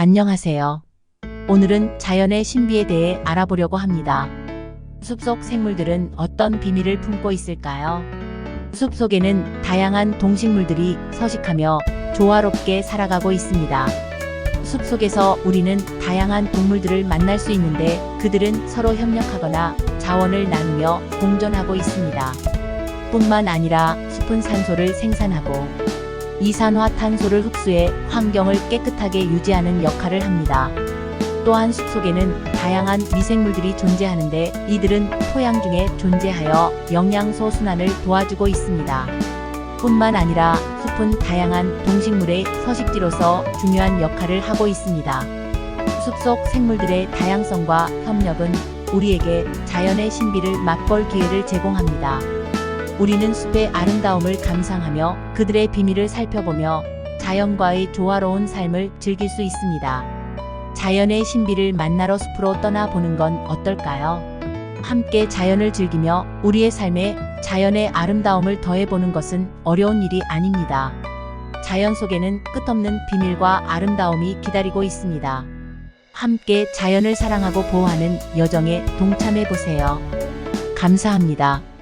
안녕하세요. 오늘은 자연의 신비에 대해 알아보려고 합니다. 숲속 생물들은 어떤 비밀을 품고 있을까요? 숲 속에는 다양한 동식물들이 서식하며 조화롭게 살아가고 있습니다. 숲 속에서 우리는 다양한 동물들을 만날 수 있는데 그들은 서로 협력하거나 자원을 나누며 공존하고 있습니다. 뿐만 아니라 숲은 산소를 생산하고 이산화탄소를 흡수해 환경을 깨끗하게 유지하는 역할을 합니다. 또한 숲속에는 다양한 미생물들이 존재하는데 이들은 토양 중에 존재하여 영양소 순환을 도와주고 있습니다. 뿐만 아니라 숲은 다양한 동식물의 서식지로서 중요한 역할을 하고 있습니다. 숲속 생물들의 다양성과 협력은 우리에게 자연의 신비를 맛볼 기회를 제공합니다. 우리는 숲의 아름다움을 감상하며 그들의 비밀을 살펴보며 자연과의 조화로운 삶을 즐길 수 있습니다. 자연의 신비를 만나러 숲으로 떠나보는 건 어떨까요? 함께 자연을 즐기며 우리의 삶에 자연의 아름다움을 더해보는 것은 어려운 일이 아닙니다. 자연 속에는 끝없는 비밀과 아름다움이 기다리고 있습니다. 함께 자연을 사랑하고 보호하는 여정에 동참해 보세요. 감사합니다.